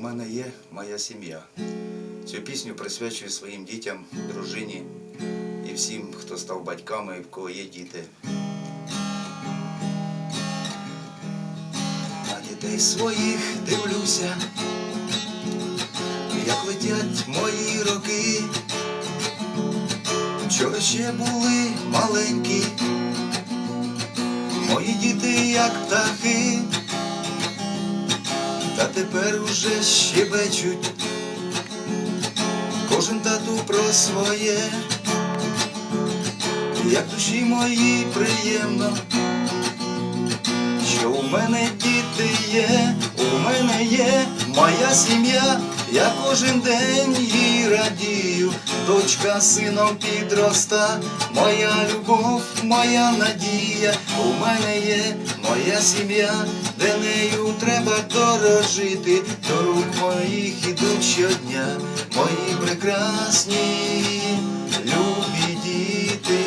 мене є моя сім'я. Цю пісню присвячую своїм дітям, дружині і всім, хто став батьками і в кого є діти. На дітей своїх дивлюся, як летять мої роки, вчора ще були маленькі, мої діти як птахи. Та тепер уже щебечуть. Кожен тату про своє, як душі мої приємно, що у мене діти є, у мене є моя сім'я, я кожен день їй радію, дочка сином підроста, моя любов, моя надія, у мене є моя сім'я, де нею треба дорожити, до рук моїх ідуть щодня, мої прекрасні, любі діти.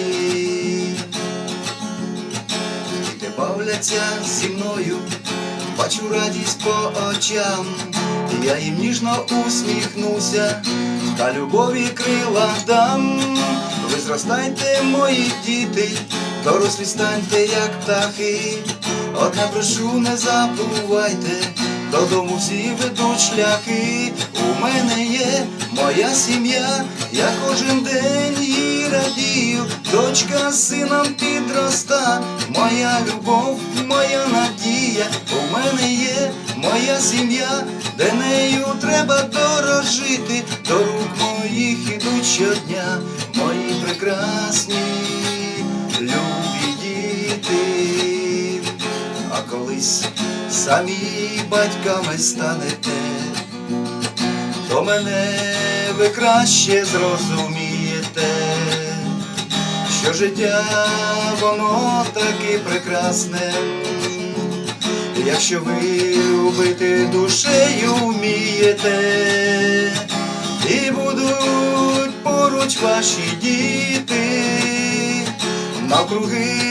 Бавляться зі мною, бачу радість по очам, я їм ніжно усміхнуся, та любові крила дам. Ви зростайте, мої діти, дорослі станьте, як птахи. Одне прошу, не забувайте, додому всі ведуть шляхи. У мене є моя сім'я, я кожен день дочка сином підроста, моя любов, моя надія, у мене є моя сім'я, де нею треба дорожити, до рук моїх ідуть щодня, мої прекрасні, любі діти. А колись самі батьками станете, то мене ви краще зрозумієте, що життя воно таки прекрасне, якщо ви любити душею вмієте, і будуть поруч ваші діти, навкруги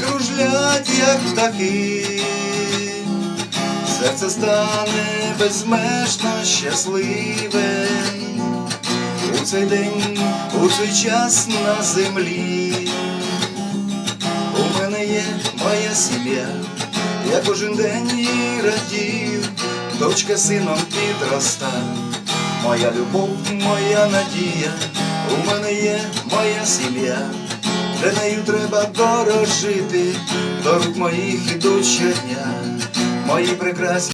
кружлять, як птахи. Серце стане безмежно щасливе цей день, у цей час на землі. У мене є моя сім'я, я кожен день їй радію, дочка сином підроста, моя любов, моя надія, у мене є моя сім'я, де нею треба дорожити, до рук моїх ідуть щодня, мої прекрасні.